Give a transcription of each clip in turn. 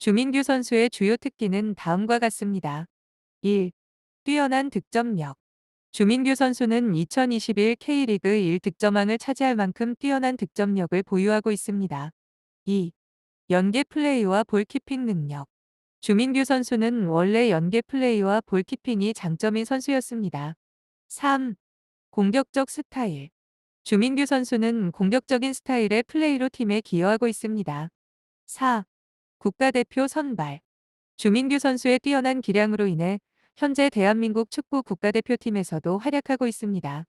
주민규 선수의 주요 특기는 다음과 같습니다. 1. 뛰어난 득점력. 주민규 선수는 2021 K리그 1 득점왕을 차지할 만큼 뛰어난 득점력을 보유하고 있습니다. 2. 연계 플레이와 볼키핑 능력. 주민규 선수는 원래 연계 플레이와 볼키핑이 장점인 선수였습니다. 3. 공격적 스타일. 주민규 선수는 공격적인 스타일의 플레이로 팀에 기여하고 있습니다. 4. 국가대표 선발. 주민규 선수의 뛰어난 기량으로 인해 현재 대한민국 축구 국가대표팀에서도 활약하고 있습니다.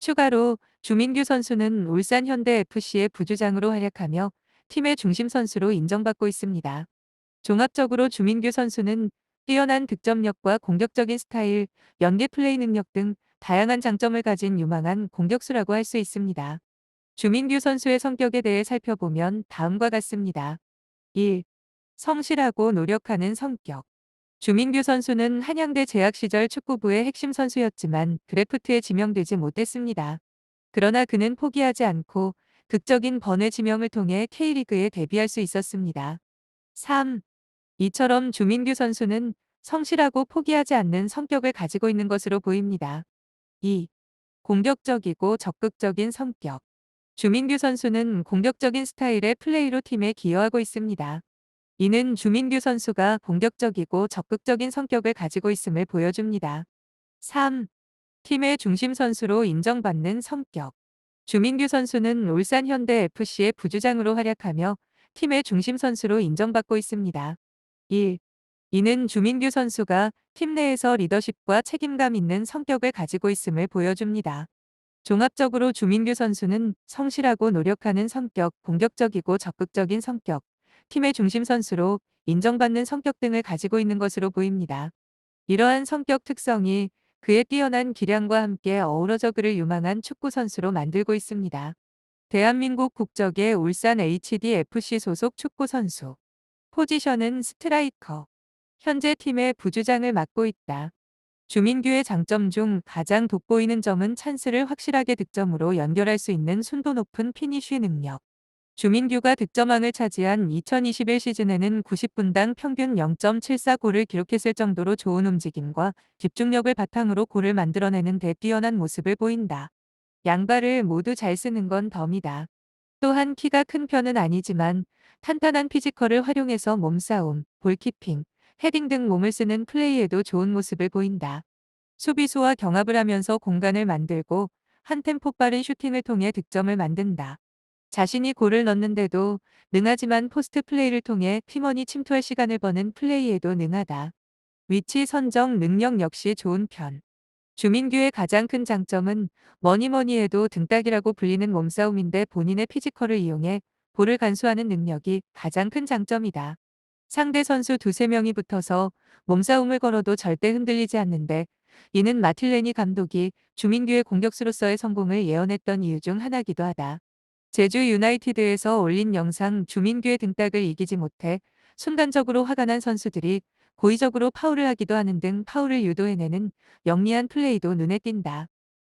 추가로 주민규 선수는 울산 현대FC의 부주장으로 활약하며 팀의 중심 선수로 인정받고 있습니다. 종합적으로 주민규 선수는 뛰어난 득점력과 공격적인 스타일, 연계 플레이 능력 등 다양한 장점을 가진 유망한 공격수라고 할 수 있습니다. 주민규 선수의 성격에 대해 살펴보면 다음과 같습니다. 1. 성실하고 노력하는 성격. 주민규 선수는 한양대 재학 시절 축구부의 핵심 선수였지만 드래프트에 지명되지 못했습니다. 그러나 그는 포기하지 않고 극적인 번외 지명을 통해 K리그에 데뷔할 수 있었습니다. 3. 이처럼 주민규 선수는 성실하고 포기하지 않는 성격을 가지고 있는 것으로 보입니다. 2. 공격적이고 적극적인 성격. 주민규 선수는 공격적인 스타일의 플레이로 팀에 기여하고 있습니다. 이는 주민규 선수가 공격적이고 적극적인 성격을 가지고 있음을 보여줍니다. 3. 팀의 중심 선수로 인정받는 성격. 주민규 선수는 울산 현대 FC의 부주장으로 활약하며 팀의 중심 선수로 인정받고 있습니다. 1. 이는 주민규 선수가 팀 내에서 리더십과 책임감 있는 성격을 가지고 있음을 보여줍니다. 종합적으로 주민규 선수는 성실하고 노력하는 성격, 공격적이고 적극적인 성격, 팀의 중심 선수로 인정받는 성격 등을 가지고 있는 것으로 보입니다. 이러한 성격 특성이 그의 뛰어난 기량과 함께 어우러져 그를 유망한 축구 선수로 만들고 있습니다. 대한민국 국적의 울산 HDFC 소속 축구 선수. 포지션은 스트라이커. 현재 팀의 부주장을 맡고 있다. 주민규의 장점 중 가장 돋보이는 점은 찬스를 확실하게 득점으로 연결할 수 있는 순도 높은 피니쉬 능력. 주민규가 득점왕을 차지한 2021 시즌에는 90분당 평균 0.74골을 기록했을 정도로 좋은 움직임과 집중력을 바탕으로 골을 만들어내는 데 뛰어난 모습을 보인다. 양발을 모두 잘 쓰는 건 덤이다. 또한 키가 큰 편은 아니지만 탄탄한 피지컬을 활용해서 몸싸움, 볼키핑, 헤딩 등 몸을 쓰는 플레이에도 좋은 모습을 보인다. 수비수와 경합을 하면서 공간을 만들고 한 템포 빠른 슈팅을 통해 득점을 만든다. 자신이 골을 넣는데도 능하지만 포스트 플레이를 통해 팀원이 침투할 시간을 버는 플레이에도 능하다. 위치 선정 능력 역시 좋은 편. 주민규의 가장 큰 장점은 뭐니뭐니 해도 등딱이라고 불리는 몸싸움인데 본인의 피지컬을 이용해 볼을 간수하는 능력이 가장 큰 장점이다. 상대 선수 두세 명이 붙어서 몸싸움을 걸어도 절대 흔들리지 않는데 이는 마틸레니 감독이 주민규의 공격수로서의 성공을 예언했던 이유 중 하나기도 하다. 제주 유나이티드에서 올린 영상 주민규의 등딱을 이기지 못해 순간적으로 화가 난 선수들이 고의적으로 파울을 하기도 하는 등 파울을 유도해내는 영리한 플레이도 눈에 띈다.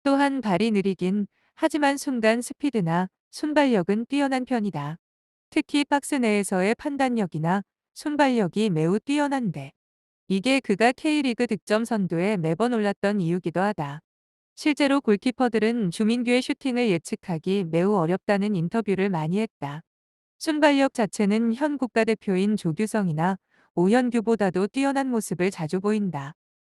또한 발이 느리긴 하지만 순간 스피드나 순발력은 뛰어난 편이다. 특히 박스 내에서의 판단력이나 순발력이 매우 뛰어난데 이게 그가 K리그 득점 선두에 매번 올랐던 이유기도 하다. 실제로 골키퍼들은 주민규의 슈팅을 예측하기 매우 어렵다는 인터뷰를 많이 했다. 순발력 자체는 현 국가대표인 조규성이나 오현규보다도 뛰어난 모습을 자주 보인다.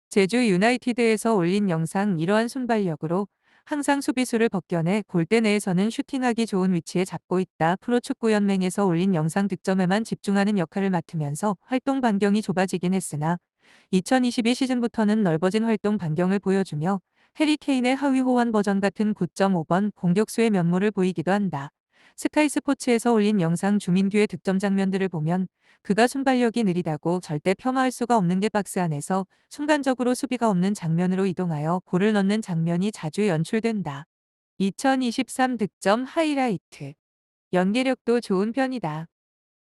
제주 유나이티드에서 올린 영상 이러한 순발력으로 항상 수비수를 벗겨내 골대 내에서는 슈팅하기 좋은 위치에 잡고 있다. 프로축구연맹에서 올린 영상 득점에만 집중하는 역할을 맡으면서 활동 반경이 좁아지긴 했으나 2022 시즌부터는 넓어진 활동 반경을 보여주며 해리 케인의 하위 호환 버전 같은 9.5번 공격수의 면모를 보이기도 한다. 스카이 스포츠에서 올린 영상 주민규의 득점 장면들을 보면 그가 순발력이 느리다고 절대 폄하할 수가 없는 게 박스 안에서 순간적으로 수비가 없는 장면으로 이동하여 골을 넣는 장면이 자주 연출된다. 2023 득점 하이라이트. 연계력도 좋은 편이다.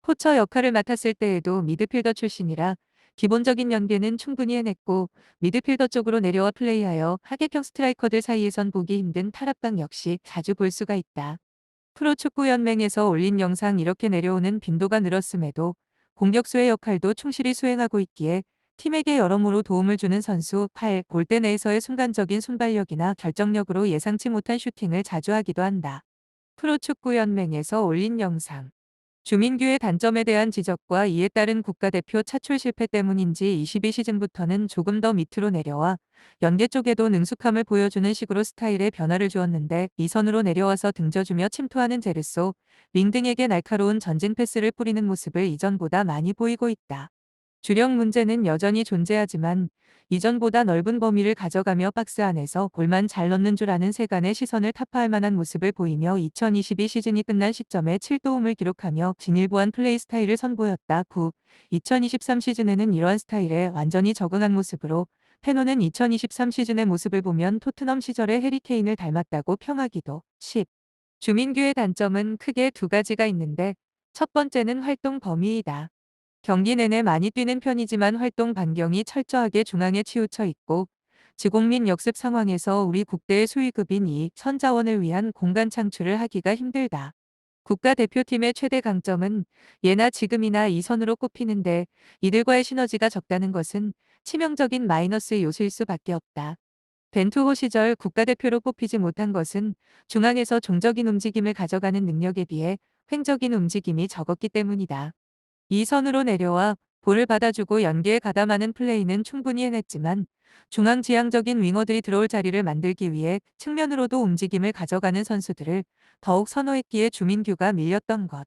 포처 역할을 맡았을 때에도 미드필더 출신이라 기본적인 연계는 충분히 해냈고 미드필더 쪽으로 내려와 플레이하여 하객형 스트라이커들 사이에선 보기 힘든 탈압방 역시 자주 볼 수가 있다. 프로축구연맹에서 올린 영상 이렇게 내려오는 빈도가 늘었음에도 공격수의 역할도 충실히 수행하고 있기에 팀에게 여러모로 도움을 주는 선수 8. 골대 내에서의 순간적인 순발력이나 결정력으로 예상치 못한 슈팅을 자주 하기도 한다. 프로축구연맹에서 올린 영상. 주민규의 단점에 대한 지적과 이에 따른 국가대표 차출 실패 때문인지 22시즌부터는 조금 더 밑으로 내려와 연계 쪽에도 능숙함을 보여주는 식으로 스타일에 변화를 주었는데 이 선으로 내려와서 등져주며 침투하는 제르소, 링 등에게 날카로운 전진 패스를 뿌리는 모습을 이전보다 많이 보이고 있다. 주력 문제는 여전히 존재하지만 이전보다 넓은 범위를 가져가며 박스 안에서 골만 잘 넣는 줄 아는 세간의 시선을 타파할 만한 모습을 보이며 2022 시즌이 끝난 시점에 7도움을 기록하며 진일보한 플레이 스타일을 선보였다. 9. 2023 시즌에는 이러한 스타일에 완전히 적응한 모습으로 페노는 2023 시즌의 모습을 보면 토트넘 시절의 해리케인을 닮았다고 평하기도. 10. 주민규의 단점은 크게 두 가지가 있는데 첫 번째는 활동 범위이다. 경기 내내 많이 뛰는 편이지만 활동 반경이 철저하게 중앙에 치우쳐 있고 지공민 역습 상황에서 우리 국대의 수위급인 이 선자원을 위한 공간 창출을 하기가 힘들다. 국가대표팀의 최대 강점은 예나 지금이나 이 선으로 꼽히는데 이들과의 시너지가 적다는 것은 치명적인 마이너스 요소일 수밖에 없다. 벤투호 시절 국가대표로 뽑히지 못한 것은 중앙에서 종적인 움직임을 가져가는 능력에 비해 횡적인 움직임이 적었기 때문이다. 이 선으로 내려와 볼을 받아주고 연계에 가담하는 플레이는 충분히 해냈지만 중앙 지향적인 윙어들이 들어올 자리를 만들기 위해 측면으로도 움직임을 가져가는 선수들을 더욱 선호했기에 주민규가 밀렸던 것.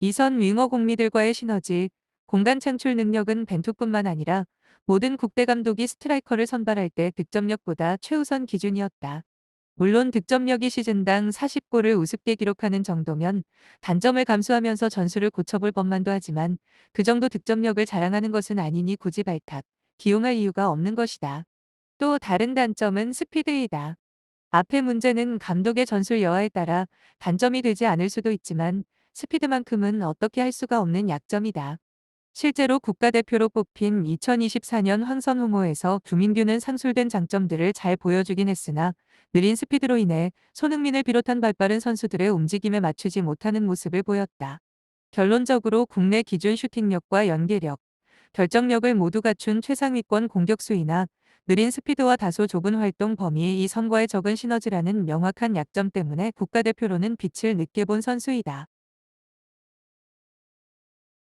이선 윙어 공미들과의 시너지, 공간 창출 능력은 벤투뿐만 아니라 모든 국대 감독이 스트라이커를 선발할 때 득점력보다 최우선 기준이었다. 물론 득점력이 시즌당 40골을 우습게 기록하는 정도면 단점을 감수하면서 전술을 고쳐볼 법만도 하지만 그 정도 득점력을 자랑하는 것은 아니니 굳이 발탁, 기용할 이유가 없는 것이다. 또 다른 단점은 스피드이다. 앞의 문제는 감독의 전술 여하에 따라 단점이 되지 않을 수도 있지만 스피드만큼은 어떻게 할 수가 없는 약점이다. 실제로 국가대표로 뽑힌 2024년 황선 후모에서 주민규는 상술된 장점들을 잘 보여주긴 했으나 느린 스피드로 인해 손흥민을 비롯한 발빠른 선수들의 움직임에 맞추지 못하는 모습을 보였다. 결론적으로 국내 기준 슈팅력과 연계력, 결정력을 모두 갖춘 최상위권 공격수이나 느린 스피드와 다소 좁은 활동 범위의 이 선과의 적은 시너지라는 명확한 약점 때문에 국가대표로는 빛을 늦게 본 선수이다.